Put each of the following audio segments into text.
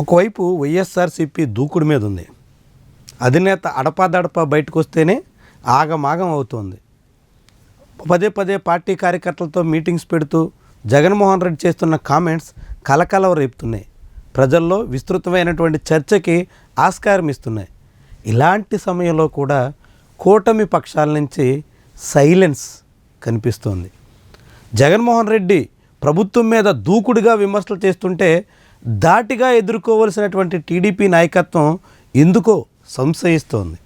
ఒకవైపు వైఎస్ఆర్సీపీ దూకుడు మీద ఉంది అధినేత అడపాదడపా బయటకు వస్తేనే ఆగమాగం అవుతోంది. పదే పదే పార్టీ కార్యకర్తలతో మీటింగ్స్ పెడుతూ జగన్మోహన్ రెడ్డి చేస్తున్న కామెంట్స్ కలకలం రేపుతున్నాయి. ప్రజల్లో విస్తృతమైనటువంటి చర్చకి ఆస్కారం ఇస్తున్నాయి. ఇలాంటి సమయంలో కూడా కూటమి పక్షాల నుంచి సైలెన్స్ కనిపిస్తోంది. జగన్మోహన్ రెడ్డి ప్రభుత్వం మీద దూకుడుగా విమర్శలు చేస్తుంటే దాటిగా ఎదుర్కోవలసినటువంటి టీడీపీ నాయకత్వం ఎందుకో సంశయిస్తోంది.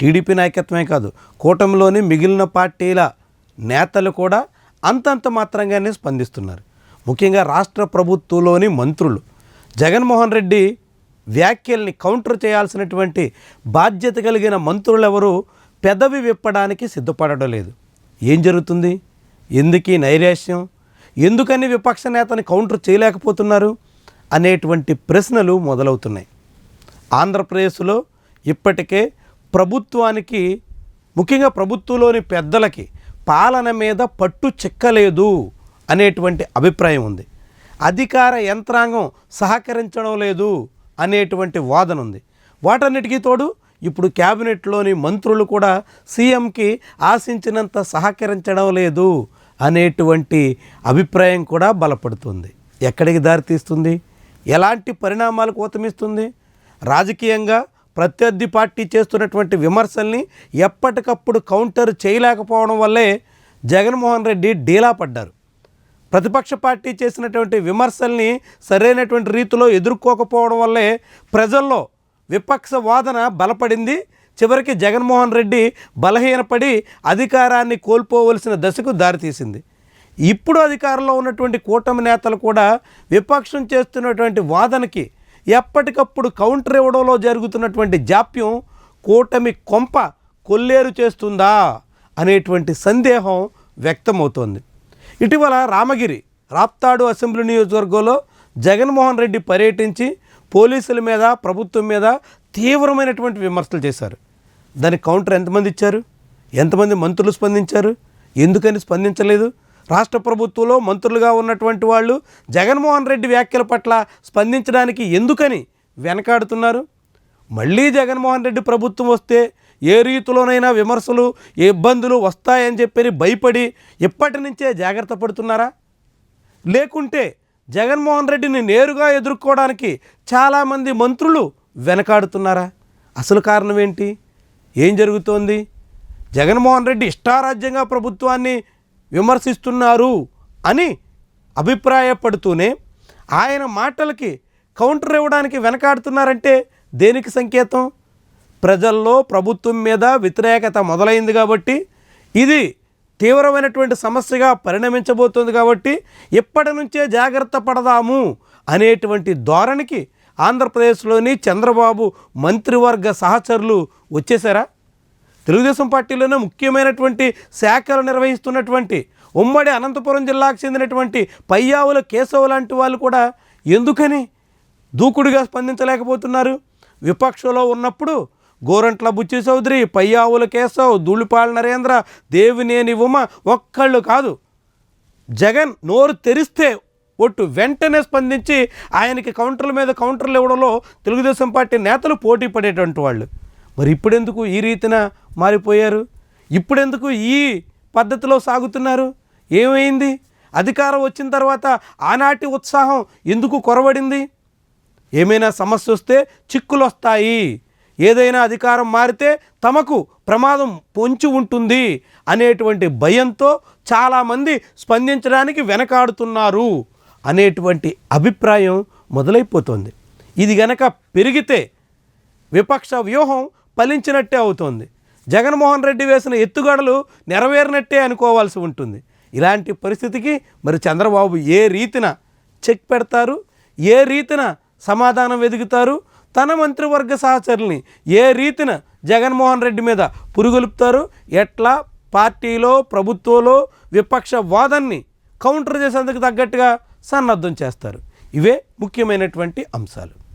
టీడీపీ నాయకత్వమే కాదు కూటమిలోని మిగిలిన పార్టీల నేతలు కూడా అంతంత మాత్రంగానే స్పందిస్తున్నారు. ముఖ్యంగా రాష్ట్ర ప్రభుత్వంలోని మంత్రులు జగన్మోహన్ రెడ్డి వ్యాఖ్యల్ని కౌంటర్ చేయాల్సినటువంటి బాధ్యత కలిగిన మంత్రులెవరూ పెదవి విప్పడానికి సిద్ధపడడం లేదు. ఏం జరుగుతుంది? ఎందుకీ నైరాశ్యం? ఎందుకని విపక్ష నేతని కౌంటర్ చేయలేకపోతున్నారు? అనేటువంటి ప్రశ్నలు మొదలవుతున్నాయి. ఆంధ్రప్రదేశ్లో ఇప్పటికే ప్రభుత్వానికి ముఖ్యంగా ప్రభుత్వంలోని పెద్దలకి పాలన మీద పట్టు చిక్కలేదు అనేటువంటి అభిప్రాయం ఉంది. అధికార యంత్రాంగం సహకరించడం లేదు అనేటువంటి వాదన ఉంది. వాటన్నిటికీ తోడు ఇప్పుడు క్యాబినెట్లోని మంత్రులు కూడా సీఎంకి ఆశించినంత సహకరించడం లేదు అనేటువంటి అభిప్రాయం కూడా బలపడుతుంది. ఎక్కడికి దారితీస్తుంది ఎలాంటి పరిణామాలకు ఊతమిస్తుంది రాజకీయంగా ప్రత్యర్థి పార్టీ చేస్తున్నటువంటి విమర్శల్ని ఎప్పటికప్పుడు కౌంటర్ చేయలేకపోవడం వల్లే జగన్మోహన్ రెడ్డి డీలా పడ్డారు. ప్రతిపక్ష పార్టీ చేసినటువంటి విమర్శల్ని సరైనటువంటి రీతిలో ఎదుర్కోకపోవడం వల్లే ప్రజల్లో విపక్ష వాదన బలపడింది. చివరికి జగన్మోహన్ రెడ్డి బలహీనపడి అధికారాన్ని కోల్పోవలసిన దశకు దారితీసింది. ఇప్పుడు అధికారంలో ఉన్నటువంటి కూటమి నేతలు కూడా విపక్షం చేస్తున్నటువంటి వాదనకి ఎప్పటికప్పుడు కౌంటర్ ఇవ్వడంలో జరుగుతున్నటువంటి జాప్యం కూటమి కొంప కొల్లేరు చేస్తుందా అనేటువంటి సందేహం వ్యక్తమవుతోంది. ఇటీవల రామగిరి రాప్తాడు అసెంబ్లీ నియోజకవర్గంలో జగన్మోహన్ రెడ్డి పర్యటించి పోలీసుల మీద ప్రభుత్వం మీద తీవ్రమైనటువంటి విమర్శలు చేశారు. దానికి కౌంటర్ ఎంతమంది ఇచ్చారు? ఎంతమంది మంత్రులు స్పందించారు? ఎందుకని స్పందించలేదు? రాష్ట్ర ప్రభుత్వంలో మంత్రులుగా ఉన్నటువంటి వాళ్ళు జగన్మోహన్ రెడ్డి వ్యాఖ్యల పట్ల స్పందించడానికి ఎందుకని వెనకాడుతున్నారు? మళ్ళీ జగన్మోహన్ రెడ్డి ప్రభుత్వం వస్తే ఏ రీతిలోనైనా విమర్శలు ఇబ్బందులు వస్తాయని చెప్పి భయపడి ఇప్పటి నుంచే జాగ్రత్త పడుతున్నారా? లేకుంటే జగన్మోహన్ రెడ్డిని నేరుగా ఎదుర్కోవడానికి చాలామంది మంత్రులు వెనకాడుతున్నారా? అసలు కారణం ఏంటి? ఏం జరుగుతోంది? జగన్మోహన్ రెడ్డి ఇష్టారాజ్యంగా ప్రభుత్వాన్ని విమర్శిస్తున్నారు అని అభిప్రాయపడుతూనే ఆయన మాటలకి కౌంటర్ ఇవ్వడానికి వెనకాడుతున్నారంటే దేనికి సంకేతం? ప్రజల్లో ప్రభుత్వం మీద వ్యతిరేకత మొదలైంది కాబట్టి ఇది తీవ్రమైనటువంటి సమస్యగా పరిణమించబోతుంది కాబట్టి ఇప్పటి నుంచే జాగ్రత్త పడదాము అనేటువంటి ధోరణికి ఆంధ్రప్రదేశ్లోని చంద్రబాబు మంత్రివర్గ సహచరులు వచ్చేసారా? తెలుగుదేశం పార్టీలోనే ముఖ్యమైనటువంటి శాఖలు నిర్వహిస్తున్నటువంటి ఉమ్మడి అనంతపురం జిల్లాకు చెందినటువంటి పయ్యావుల కేశవ లాంటి వాళ్ళు కూడా ఎందుకని దూకుడుగా స్పందించలేకపోతున్నారు? విపక్షంలో ఉన్నప్పుడు గోరంట్ల బుచ్చి చౌదరి పయ్యావుల కేశవ్ ధూళిపాల నరేంద్ర దేవినేని ఉమ ఒక్కళ్ళు కాదు. జగన్ నోరు తెరిస్తే ఒట్టు వెంటనే స్పందించి ఆయనకి కౌంటర్ల మీద కౌంటర్లు ఇవ్వడంలో తెలుగుదేశం పార్టీ నేతలు పోటీ పడేటువంటి వాళ్ళు. మరి ఇప్పుడెందుకు ఈ రీతిన మారిపోయారు? ఇప్పుడెందుకు ఈ పద్ధతిలో సాగుతున్నారు? ఏమైంది? అధికారం వచ్చిన తర్వాత ఆనాటి ఉత్సాహం ఎందుకు కొరవడింది? ఏమైనా సమస్య వస్తే చిక్కులు వస్తాయి ఏదైనా అధికారం మారితే తమకు ప్రమాదం పొంచి ఉంటుంది అనేటువంటి భయంతో చాలామంది స్పందించడానికి వెనకాడుతున్నారు అనేటువంటి అభిప్రాయం మొదలైపోతుంది. ఇది గనక పెరిగితే విపక్ష వ్యూహం ఫలించినట్టే అవుతోంది. జగన్మోహన్ రెడ్డి వేసిన ఎత్తుగడలు నెరవేరినట్టే అనుకోవాల్సి ఉంటుంది. ఇలాంటి పరిస్థితికి మరి చంద్రబాబు ఏ రీతిన చెక్ పెడతారు? ఏ రీతిన సమాధానం వెతుకుతారు తన మంత్రివర్గ సహచరుల్ని ఏ రీతిన జగన్మోహన్ రెడ్డి మీద పురుగొలుపుతారు? ఎట్లా? పార్టీలో ప్రభుత్వంలో విపక్ష వాదాన్ని కౌంటర్ చేసేందుకు తగ్గట్టుగా సన్నద్ధం చేస్తారు. ఇవే ముఖ్యమైనటువంటి అంశాలు.